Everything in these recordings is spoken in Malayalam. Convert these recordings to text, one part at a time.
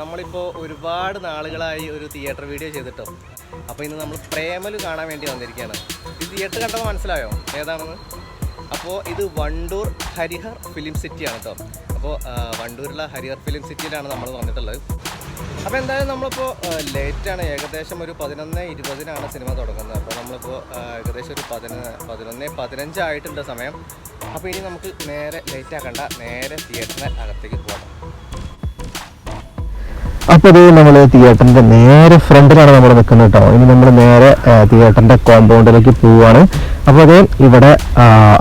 നമ്മളിപ്പോൾ ഒരുപാട് നാളുകളായി ഒരു തിയേറ്റർ വീഡിയോ ചെയ്തിട്ടോ. അപ്പോൾ ഇന്ന് നമ്മൾ പ്രേമലു കാണാൻ വേണ്ടി വന്നിരിക്കുകയാണ്. ഈ തിയേറ്റർ കണ്ടപ്പോൾ മനസ്സിലായോ? ഏതാണെന്ന്? അപ്പോൾ ഇത് വണ്ടൂർ ഹരിഹർ ഫിലിം സിറ്റിയാണ് കേട്ടോ അപ്പോൾ വണ്ടൂരിലെ ഹരിഹർ ഫിലിം സിറ്റിയിലാണ് നമ്മൾ വന്നിട്ടുള്ളത്. അപ്പോൾ എന്തായാലും നമ്മളിപ്പോൾ ലേറ്റാണ് ഏകദേശം ഒരു പതിനൊന്ന് ഇരുപതിനാണ് സിനിമ തുടങ്ങുന്നത്. അപ്പോൾ നമ്മളിപ്പോൾ ഏകദേശം ഒരു പതിനൊന്ന് പതിനൊന്ന് പതിനഞ്ചായിട്ടുണ്ട് സമയം. അപ്പോൾ ഇനി നമുക്ക് നേരെ ലേറ്റ് ആക്കണ്ട. നേരെ തിയേറ്ററിന് അകത്തേക്ക് പോകാം അപ്പോൾ ഇത് നമ്മൾ തിയേറ്ററിന്റെ നേരെ ഫ്രണ്ടിലാണ് നമ്മൾ നിൽക്കുന്നത് കേട്ടോ ഇനി നമ്മൾ നേരെ തിയേറ്ററിന്റെ കോമ്പൗണ്ടിലേക്ക് പോവുകയാണ് അപ്പോൾ അതേ ഇവിടെ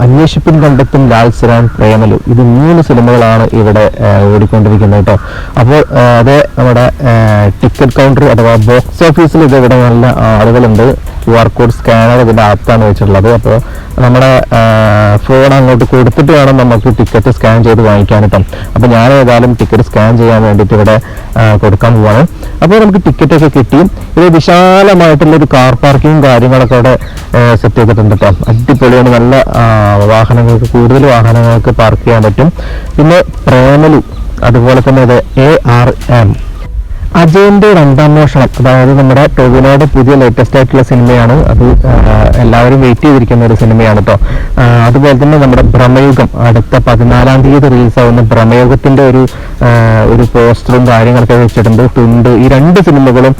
അന്വേഷിപ്പിൻ കണ്ടെത്തും ലാൽ സിറാൻ പ്രേമലു. ഇത് മൂന്ന് സിനിമകളാണ് ഇവിടെ ഓടിക്കൊണ്ടിരിക്കുന്നത് കേട്ടോ. അപ്പോൾ അതേ നമ്മുടെ ടിക്കറ്റ് കൗണ്ടർ അഥവാ ബോക്സ് ഓഫീസിൽ ഇത് ഇവിടെ നല്ല ആളുകളുണ്ട്. ക്യു ആർ കോഡ് സ്കാനർ ഇതിന്റെ അകത്താണ് വെച്ചിട്ടുള്ളത്. അപ്പോൾ നമ്മുടെ ഫോൺ അങ്ങോട്ട് കൊടുത്തിട്ട് വേണം നമുക്ക് ടിക്കറ്റ് സ്കാൻ ചെയ്ത് വാങ്ങിക്കാൻ കേട്ടോ. അപ്പോൾ ഞാൻ ഏതായാലും ടിക്കറ്റ് സ്കാൻ ചെയ്യാൻ വേണ്ടിയിട്ട് ഇവിടെ കൊടുക്കാൻ പോവാണ്. അപ്പോൾ നമുക്ക് ടിക്കറ്റ് ഒക്കെ കിട്ടി. ഇത് വിശാലമായിട്ടുള്ള ഒരു കാർ പാർക്കിങ്ങും കാര്യങ്ങളൊക്കെ അവിടെ സെറ്റ് ചെയ്തിട്ടുണ്ട് കേട്ടോ. അടിപൊളിയാണ്. നല്ല വാഹനങ്ങൾക്ക് കൂടുതൽ വാഹനങ്ങൾക്ക് പാർക്ക് ചെയ്യാൻ പറ്റും. പിന്നെ പ്രേമലു അതുപോലെ തന്നെ അത് എ ആർ എം അജയന്റെ രണ്ടാം മോഷണം അതായത് നമ്മുടെ ടൊവിനോയുടെ പുതിയ ലേറ്റസ്റ്റ് ആയിട്ടുള്ള സിനിമയാണ്. അത് എല്ലാവരും വെയിറ്റ് ചെയ്തിരിക്കുന്ന ഒരു സിനിമയാണ് കേട്ടോ അതുപോലെ തന്നെ നമ്മുടെ ഭ്രമയുഗം അടുത്ത പതിനാലാം തീയതി റിലീസ് ആവുന്ന ഭ്രമയുഗത്തിന്റെ ഒരു ഒരു പോസ്റ്ററും കാര്യങ്ങളൊക്കെ വെച്ചിട്ടുണ്ട്. തുണ്ട് ഈ രണ്ട് സിനിമകളും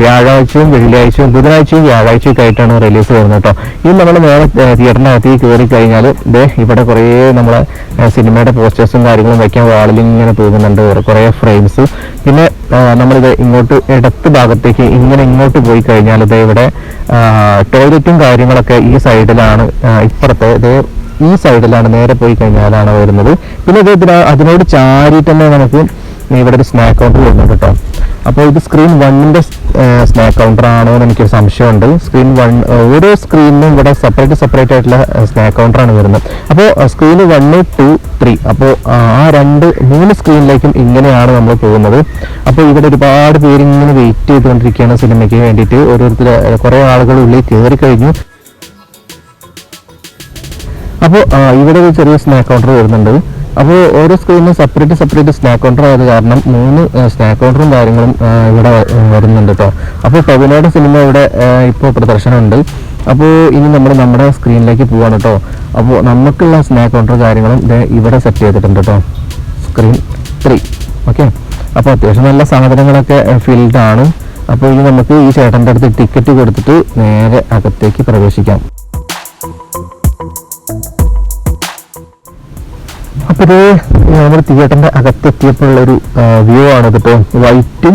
വ്യാഴാഴ്ചയും വെള്ളിയാഴ്ചയും ബുധനാഴ്ചയും വ്യാഴാഴ്ചയും ആയിട്ടാണ് റിലീസ് വരുന്നത് കേട്ടോ. ഇത് നമ്മൾ നേരെ തിയേറ്ററിനകത്തേക്ക് കയറി കഴിഞ്ഞാൽ ദേ ഇവിടെ കുറേ നമ്മളെ സിനിമയുടെ പോസ്റ്റേഴ്സും കാര്യങ്ങളും വയ്ക്കാൻ വാളിൽ ഇങ്ങനെ തൂങ്ങുന്നുണ്ട് കുറേ ഫ്രെയിംസ് പിന്നെ നമ്മളിത് ഇങ്ങോട്ട് ഇടത്ത് ഭാഗത്തേക്ക് ഇങ്ങനെ ഇങ്ങോട്ട് പോയി കഴിഞ്ഞാൽ ഇത് ഇവിടെ ടോയ്ലറ്റും കാര്യങ്ങളൊക്കെ ഈ സൈഡിലാണ് ഇപ്പുറത്തെ. ഇത് ഈ സൈഡിലാണ് നേരെ പോയി കഴിഞ്ഞാലാണ് വരുന്നത്. പിന്നെ ഇത് ഇതിന- അതിനോട് ചാരിയിട്ട് തന്നെ നമുക്ക് ഇവിടെ ഒരു സ്നാക്ക് കൗണ്ടർ വരുന്നുണ്ട് കേട്ടോ. അപ്പോൾ ഇത് സ്ക്രീൻ വണ്ണിന്റെ സ്നാക്ക് കൗണ്ടർ ആണോ എന്ന് എനിക്കൊരു സംശയമുണ്ട്. സ്ക്രീൻ വൺ ഓരോ സ്ക്രീനിനും ഇവിടെ സെപ്പറേറ്റ് സെപ്പറേറ്റ് ആയിട്ടുള്ള സ്നാക്ക് കൗണ്ടറാണ് വരുന്നത്. അപ്പോൾ സ്ക്രീൻ വണ്ണ് ടു ത്രീ അപ്പോൾ ആ രണ്ട് മൂന്ന് സ്ക്രീനിലേക്കും ഇങ്ങനെയാണ് നമ്മൾ പോകുന്നത്. അപ്പോൾ ഇവിടെ ഒരുപാട് പേര് ഇങ്ങനെ വെയിറ്റ് ചെയ്തുകൊണ്ടിരിക്കുകയാണ് സിനിമയ്ക്ക് വേണ്ടിയിട്ട്. ഓരോരുത്തർ കുറേ ആളുകൾ ഉള്ളിൽ കയറി കഴിഞ്ഞു അപ്പോൾ ഇവിടെ ഒരു ചെറിയ സ്നാക്ക് കൗണ്ടർ വരുന്നുണ്ട്. അപ്പോൾ ഓരോ സ്ക്രീനും സെപ്പറേറ്റ് സെപ്പറേറ്റ് സ്നാക്ക് കൗണ്ടർ ആയത് കാരണം മൂന്ന് സ്നാക്ക് കൗണ്ടറും കാര്യങ്ങളും ഇവിടെ വരുന്നുണ്ട് കേട്ടോ അപ്പോൾ ടൊവിനോയുടെ സിനിമ ഇവിടെ ഇപ്പോൾ പ്രദർശനമുണ്ട്. അപ്പോൾ ഇനി നമ്മൾ നമ്മുടെ സ്ക്രീനിലേക്ക് പോവാണ് കേട്ടോ അപ്പോൾ നമുക്കുള്ള സ്നാക്ക് കൗണ്ടർ കാര്യങ്ങളും ഇവിടെ സെറ്റ് ചെയ്തിട്ടുണ്ട് കേട്ടോ സ്ക്രീൻ ത്രീ ഓക്കെ അപ്പോൾ അത്യാവശ്യം നല്ല സാധനങ്ങളൊക്കെ ഫിൽഡ് ആണ്. അപ്പോൾ ഇനി നമുക്ക് ഈ ചേട്ടന്റെ അടുത്ത് ടിക്കറ്റ് കൊടുത്തിട്ട് നേരെ അകത്തേക്ക് പ്രവേശിക്കാം. അപ്പോൾ നമ്മൾ തിയേറ്ററിന്റെ അകത്തെത്തിയപ്പോഴുള്ള ഒരു വ്യൂ ആണ് ഇതിപ്പോൾ വൈറ്റും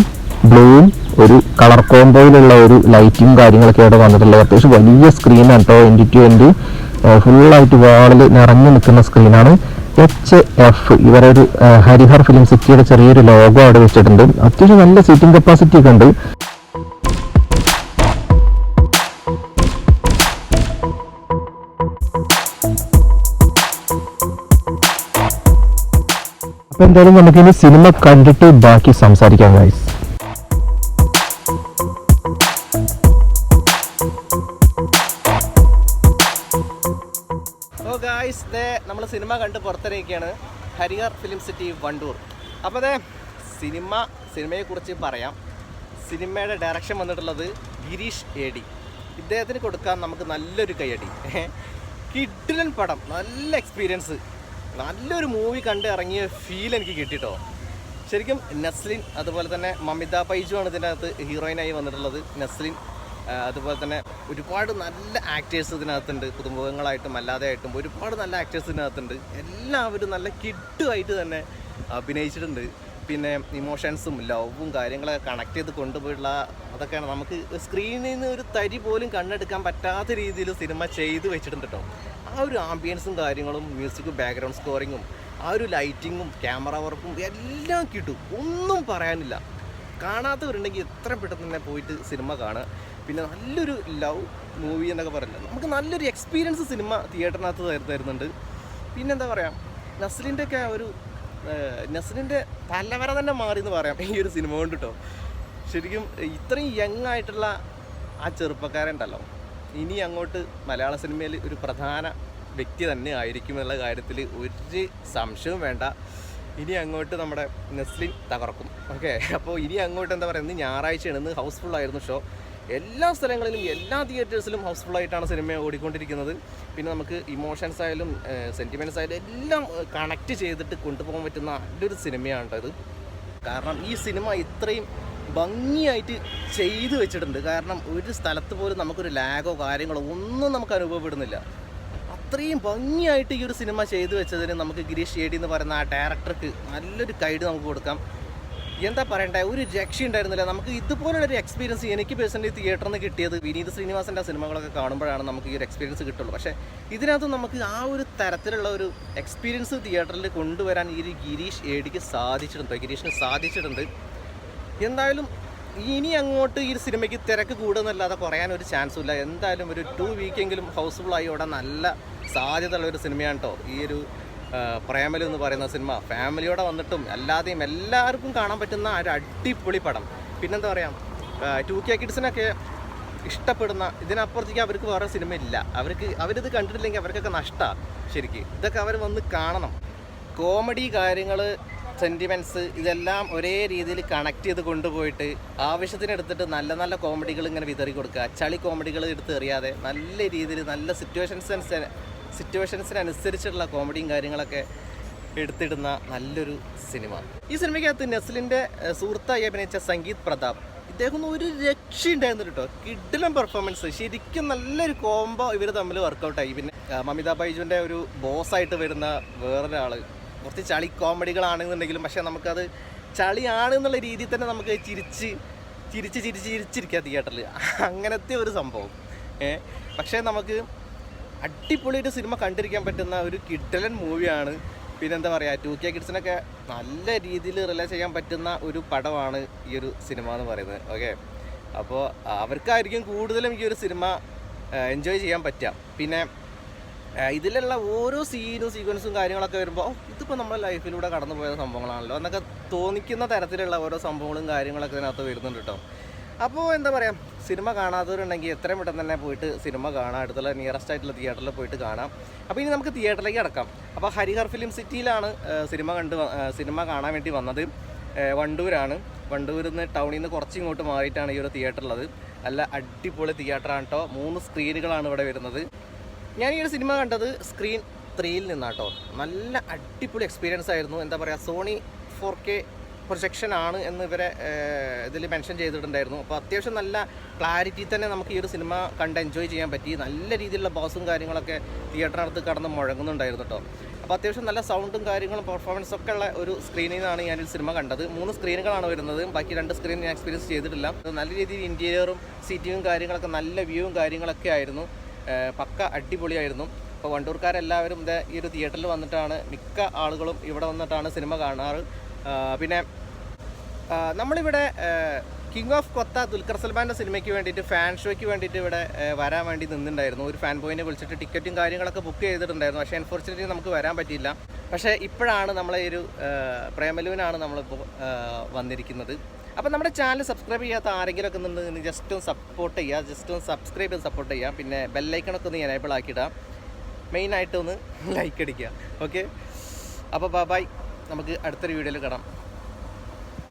ബ്ലൂവും ഒരു കളർ കോമ്പോയിലുള്ള ഒരു ലൈറ്റും കാര്യങ്ങളൊക്കെ ആയിട്ട് വന്നിട്ടുള്ളത്. അത്യാവശ്യം വലിയ സ്ക്രീനാണ് കേട്ടോ എന്റെ ടു എൻഡ് ഫുള്ളായിട്ട് വാളിൽ നിറഞ്ഞു നിൽക്കുന്ന സ്ക്രീനാണ് എച്ച് എഫ് ഇവരൊരു ഹരിഹർ ഫിലിം സിറ്റിയുടെ ചെറിയൊരു ലോഗോ അവിടെ വെച്ചിട്ടുണ്ട്. അത്യാവശ്യം നല്ല സീറ്റിംഗ് കപ്പാസിറ്റി ഒക്കെ ഉണ്ട്. അപ്പൊ എന്തായാലും നമുക്കിനി സിനിമ കണ്ടിട്ട് ബാക്കി സംസാരിക്കാം ഗൈസ് ഓ ദേ നമ്മൾ സിനിമ കണ്ട് പുറത്തിറങ്ങിയാണ് ഹരിഹർ ഫിലിം സിറ്റി വണ്ടൂർ. അപ്പോൾ അതെ സിനിമ സിനിമയെക്കുറിച്ച് പറയാം. സിനിമയുടെ ഡയറക്ഷൻ വന്നിട്ടുള്ളത് ഗിരീഷ് എ ഡി. ഇദ്ദേഹത്തിന് കൊടുക്കാൻ നമുക്ക് നല്ലൊരു കൈയടി. കിഡിലൻ പടം നല്ല എക്സ്പീരിയൻസ് നല്ലൊരു മൂവി കണ്ട് ഇറങ്ങിയ ഫീൽ എനിക്ക് കിട്ടിട്ടോ. ശരിക്കും നസ്ലിൻ അതുപോലെ തന്നെ മമിത പൈജു ആണ് ഇതിന്റെ അകത്ത് ഹീറോയിനായി വന്നിട്ടുള്ളത്. നസ്ലിൻ അതുപോലെ തന്നെ ഒരുപാട് നല്ല ആക്ടേഴ്സ് ഇതിനകത്തുണ്ട്. പുതുമുഖങ്ങളായിട്ടും അല്ലാതെ ആയിട്ടും ഒരുപാട് നല്ല ആക്ടേഴ്സ് ഇതിനകത്തുണ്ട്. എല്ലാവരും നല്ല കിഡുമായിട്ട് തന്നെ അഭിനയിച്ചിട്ടുണ്ട്. പിന്നെ ഇമോഷൻസും ലവും കാര്യങ്ങളൊക്കെ കണക്ട് ചെയ്ത് കൊണ്ടുപോയിട്ടുള്ള അതൊക്കെയാണ്. നമുക്ക് സ്ക്രീനിൽ നിന്ന് ഒരു തരി പോലും കണ്ണെടുക്കാൻ പറ്റാത്ത രീതിയിൽ സിനിമ ചെയ്തു വെച്ചിട്ടുണ്ട് കേട്ടോ ആ ഒരു ആംബിയൻസും കാര്യങ്ങളും മ്യൂസിക് ബാക്ക്ഗ്രൗണ്ട് സ്കോറിങ്ങും ആ ഒരു ലൈറ്റിങ്ങും ക്യാമറ വർക്കും എല്ലാം കിട്ടും. ഒന്നും പറയാനില്ല. കാണാത്തവരുണ്ടെങ്കിൽ എത്രയും പെട്ടെന്ന് തന്നെ പോയിട്ട് സിനിമ കാണുക. പിന്നെ നല്ലൊരു ലവ് മൂവി എന്നൊക്കെ പറഞ്ഞില്ല? നമുക്ക് നല്ലൊരു എക്സ്പീരിയൻസ് സിനിമ തിയേറ്ററിനകത്ത് തരു- തരുന്നുണ്ട്. പിന്നെന്താ പറയുക നസ്ലിന്റെ ഒക്കെ ഒരു നസ്ലിന്റെ തലവര തന്നെ മാറി എന്ന് പറയാം ഈ ഒരു സിനിമ കൊണ്ട് കേട്ടോ ശരിക്കും ഇത്രയും യങ് ആയിട്ടുള്ള ആ ചെറുപ്പക്കാരുണ്ടല്ലോ ഇനി അങ്ങോട്ട് മലയാള സിനിമയിൽ ഒരു പ്രധാന വ്യക്തി തന്നെ ആയിരിക്കും എന്നുള്ള കാര്യത്തിൽ ഒരു സംശയവും വേണ്ട. ഇനി അങ്ങോട്ട് നമ്മുടെ നെസ്ലിൻ തകർക്കും. ഓക്കെ? അപ്പോൾ ഇനി അങ്ങോട്ട് എന്താ പറയുക ഇന്ന് ഞായറാഴ്ചയാണ്. ഇന്ന് ഹൗസ്ഫുൾ ഷോ. എല്ലാ സ്ഥലങ്ങളിലും എല്ലാ തിയേറ്റേഴ്സിലും ഹൗസ്ഫുൾ ആയിട്ടാണ് സിനിമ ഓടിക്കൊണ്ടിരിക്കുന്നത്. പിന്നെ നമുക്ക് ഇമോഷൻസ് ആയാലും സെന്റിമെന്റ്സ് ആയാലും എല്ലാം കണക്ട് ചെയ്തിട്ട് കൊണ്ടുപോകാൻ പറ്റുന്ന നല്ലൊരു സിനിമയാണ് ഇത് കാരണം ഈ സിനിമ ഇത്രയും ഭംഗിയായിട്ട് ചെയ്തു വെച്ചിട്ടുണ്ട്. കാരണം ഒരു സ്ഥലത്ത് പോലും നമുക്കൊരു ലാഗോ കാര്യങ്ങളോ ഒന്നും നമുക്ക് അനുഭവപ്പെടുന്നില്ല. അത്രയും ഭംഗിയായിട്ട് ഈ ഒരു സിനിമ ചെയ്തു വെച്ചതിന് നമുക്ക് ഗിരീഷ് ഏടി എന്ന് പറയുന്ന ആ ഡയറക്ടർക്ക് നല്ലൊരു ഗൈഡ് നമുക്ക് കൊടുക്കാം. എന്താ പറയണ്ടേ? ഒരു രക്ഷ ഉണ്ടായിരുന്നില്ല. നമുക്ക് ഇതുപോലുള്ള ഒരു എക്സ്പീരിയൻസ് എനിക്ക് പേഴ്സണലി തിയേറ്ററിൽ നിന്ന് കിട്ടിയത് വിനീത് ശ്രീനിവാസന്റെ സിനിമകളൊക്കെ കാണുമ്പോഴാണ് നമുക്ക് ഈ ഒരു എക്സ്പീരിയൻസ് കിട്ടുള്ളൂ. പക്ഷേ ഇതിനകത്ത് നമുക്ക് ആ ഒരു തരത്തിലുള്ള ഒരു എക്സ്പീരിയൻസ് തിയേറ്ററിൽ കൊണ്ടുവരാൻ ഈ ഒരു ഗിരീഷ് ഏടിക്ക് സാധിച്ചിട്ടുണ്ട്. ഗിരീഷിന് സാധിച്ചിട്ടുണ്ട്. എന്തായാലും ഇനി അങ്ങോട്ട് ഈ സിനിമയ്ക്ക് തിരക്ക് കൂടുന്നല്ലാതെ കുറയാൻ ഒരു ചാൻസും ഇല്ല എന്തായാലും ഒരു ടു വീക്കെങ്കിലും ഹൗസ്ഫുൾ ആയി ഇവിടെ നല്ല സാധ്യതയുള്ള ഒരു സിനിമയാണ് കേട്ടോ ഈ ഒരു പ്രേമലു എന്ന് പറയുന്ന സിനിമ. ഫാമിലിയോടെ വന്നിട്ടും അല്ലാതെയും എല്ലാവർക്കും കാണാൻ പറ്റുന്ന ഒരു അടിപൊളി പടം. പിന്നെന്താ പറയുക ടു കെ കിഡ്സിനൊക്കെ ഇഷ്ടപ്പെടുന്ന ഇതിനപ്പുറത്തേക്ക് അവർക്ക് വേറെ സിനിമ ഇല്ല അവർക്ക് അവരിത് കണ്ടിട്ടില്ലെങ്കിൽ അവർക്കൊക്കെ നഷ്ടമാണ് ശരിക്ക്. ഇതൊക്കെ അവർ വന്ന് കാണണം. കോമഡി കാര്യങ്ങൾ സെന്റിമെന്റ്സ് ഇതെല്ലാം ഒരേ രീതിയിൽ കണക്ട് ചെയ്ത് കൊണ്ടുപോയിട്ട് ആവശ്യത്തിന് എടുത്തിട്ട് നല്ല നല്ല കോമഡികൾ ഇങ്ങനെ വിതറി കൊടുക്കുക. ചളി കോമഡികൾ എടുത്ത് എറിയാതെ നല്ല രീതിയിൽ നല്ല സിറ്റുവേഷൻസ് സിറ്റുവേഷൻസിനനുസരിച്ചുള്ള കോമഡിയും കാര്യങ്ങളൊക്കെ എടുത്തിടുന്ന നല്ലൊരു സിനിമ ഈ സിനിമയ്ക്കകത്ത് നെസ്ലിന്റെ സുഹൃത്തായി അഭിനയിച്ച സംഗീത് പ്രതാപ് ഇദ്ദേഹം ഒരു രക്ഷയുണ്ടായിരുന്നു കേട്ടോ. കിഡിലും പെർഫോമൻസ് ശരിക്കും നല്ലൊരു കോംബോ ഇവർ തമ്മിൽ വർക്കൗട്ടായി പിന്നെ മമിതാ ബൈജുവിന്റെ ഒരു ബോസായിട്ട് വരുന്ന വേറൊരാൾ കുറച്ച് ചളി കോമഡികളാണെന്നുണ്ടെങ്കിലും പക്ഷേ നമുക്കത് ചളിയാണ് എന്നുള്ള രീതിയിൽ തന്നെ നമുക്ക് ചിരിച്ച് ചിരിച്ച് ചിരിച്ച് ചിരിച്ചിരിക്കുക തിയേറ്ററിൽ അങ്ങനത്തെ ഒരു സംഭവം. പക്ഷേ നമുക്ക് അടിപൊളിയായിട്ട് സിനിമ കണ്ടിരിക്കാൻ പറ്റുന്ന ഒരു കിഡലൻ മൂവിയാണ്. പിന്നെന്താ പറയുക ടു കെ കിഡ്സിനൊക്കെ നല്ല രീതിയിൽ റിലൈസ് ചെയ്യാൻ പറ്റുന്ന ഒരു പടമാണ് ഈ ഒരു സിനിമ എന്ന് പറയുന്നത്. ഓക്കെ അപ്പോൾ അവർക്കായിരിക്കും കൂടുതലും ഈ ഒരു സിനിമ എൻജോയ് ചെയ്യാൻ പറ്റുക. പിന്നെ ഇതിലുള്ള ഓരോ സീനും സീക്വൻസും കാര്യങ്ങളൊക്കെ വരുമ്പോൾ ഇതിപ്പോൾ നമ്മുടെ ലൈഫിലൂടെ കടന്നു പോയ സംഭവങ്ങളാണല്ലോ എന്നൊക്കെ തോന്നിക്കുന്ന തരത്തിലുള്ള ഓരോ സംഭവങ്ങളും കാര്യങ്ങളൊക്കെ ഇതിനകത്ത് വരുന്നുണ്ട് കേട്ടോ അപ്പോൾ എന്താ പറയുക സിനിമ കാണാത്തവരുണ്ടെങ്കിൽ എത്രയും പെട്ടെന്ന് തന്നെ പോയിട്ട് സിനിമ കാണാം അടുത്തുള്ള നിയറസ്റ്റ് ആയിട്ടുള്ള തിയേറ്ററിൽ പോയിട്ട് കാണാം. അപ്പോൾ ഇനി നമുക്ക് തിയേറ്ററിലേക്ക് അടക്കാം. അപ്പോൾ ഹരിഹർ ഫിലിം സിറ്റിയിലാണ് സിനിമ കണ്ട് സിനിമ കാണാൻ വേണ്ടി വന്നത്. വണ്ടൂരാണ്. വണ്ടൂരിൽ നിന്ന് ടൗണിൽ നിന്ന് കുറച്ച് ഇങ്ങോട്ട് മാറിയിട്ടാണ് ഈ ഒരു തിയേറ്റർ ഉള്ളത് നല്ല അടിപൊളി തിയേറ്ററാണ് കേട്ടോ മൂന്ന് സ്ക്രീനുകളാണ് ഇവിടെ വരുന്നത്. ഞാൻ ഈ ഒരു സിനിമ കണ്ടത് സ്ക്രീൻ ത്രീയിൽ നിന്നാട്ടോ നല്ല അടിപൊളി എക്സ്പീരിയൻസ് ആയിരുന്നു. എന്താ പറയുക സോണി ഫോർ കെ പ്രൊജക്ഷൻ ആണ് എന്ന് ഇവരെ ഇതിൽ മെൻഷൻ ചെയ്തിട്ടുണ്ടായിരുന്നു. അപ്പോൾ അത്യാവശ്യം നല്ല ക്ലാരിറ്റി തന്നെ നമുക്ക് ഈ ഒരു സിനിമ കണ്ട് എൻജോയ് ചെയ്യാൻ പറ്റി. നല്ല രീതിയിലുള്ള ബോസും കാര്യങ്ങളൊക്കെ തിയേറ്ററിനകത്ത് കടന്ന് മുഴങ്ങുന്നുണ്ടായിരുന്നു കേട്ടോ അപ്പോൾ അത്യാവശ്യം നല്ല സൗണ്ടും കാര്യങ്ങളും പെർഫോമൻസും ഒക്കെ ഉള്ള ഒരു സ്ക്രീനിൽ നിന്നാണ് ഞാൻ ഈ സിനിമ കണ്ടത്. മൂന്ന് സ്ക്രീനുകളാണ് വരുന്നത്. ബാക്കി രണ്ട് സ്ക്രീൻ ഞാൻ എക്സ്പീരിയൻസ് ചെയ്തിട്ടില്ല. നല്ല രീതിയിൽ ഇന്റീരിയറും സീറ്റിങ്ങും കാര്യങ്ങളൊക്കെ നല്ല വ്യൂവും കാര്യങ്ങളൊക്കെ ആയിരുന്നു. പക്ക അടിപൊളിയായിരുന്നു. അപ്പോൾ വണ്ടൂർക്കാരെല്ലാവരും ഇതേ ഈ ഒരു തിയേറ്ററിൽ വന്നിട്ടാണ് മിക്ക ആളുകളും ഇവിടെ വന്നിട്ടാണ് സിനിമ കാണാറ്. പിന്നെ നമ്മളിവിടെ കിങ് ഓഫ് കൊത്ത ദുൽഖർ സൽമാന്റെ സിനിമയ്ക്ക് വേണ്ടിയിട്ട് ഫാൻ ഷോയ്ക്ക് വേണ്ടിയിട്ട് ഇവിടെ വരാൻ വേണ്ടി നിന്നിട്ടുണ്ടായിരുന്നു ഒരു ഫാൻ ബോയിനെ വിളിച്ചിട്ട് ടിക്കറ്റും കാര്യങ്ങളൊക്കെ ബുക്ക് ചെയ്തിട്ടുണ്ടായിരുന്നു. പക്ഷേ അൺഫോർച്ചുനേറ്റ്ലി നമുക്ക് വരാൻ പറ്റിയില്ല. പക്ഷേ ഇപ്പോഴാണ് നമ്മളെ ഒരു പ്രേമലുവിനാണ് നമ്മളിപ്പോൾ വന്നിരിക്കുന്നത്. അപ്പോൾ നമ്മുടെ ചാനൽ സബ്സ്ക്രൈബ് ചെയ്യാത്ത ആരെങ്കിലും ഒക്കെ നിന്ന് ജസ്റ്റ് ഒന്ന് സപ്പോർട്ട് ചെയ്യുക ജസ്റ്റ് ഒന്ന് സബ്സ്ക്രൈബ് ചെയ്ത് സപ്പോർട്ട് ചെയ്യുക പിന്നെ ബെല്ലൈക്കണൊക്കെ ഒന്ന് എനേബിൾ ആക്കിയിടാം. മെയിനായിട്ട് ഒന്ന് ലൈക്ക് അടിക്കുക. ഓക്കെ അപ്പോൾ ബൈ നമുക്ക് അടുത്തൊരു വീഡിയോയിൽ കാണാം.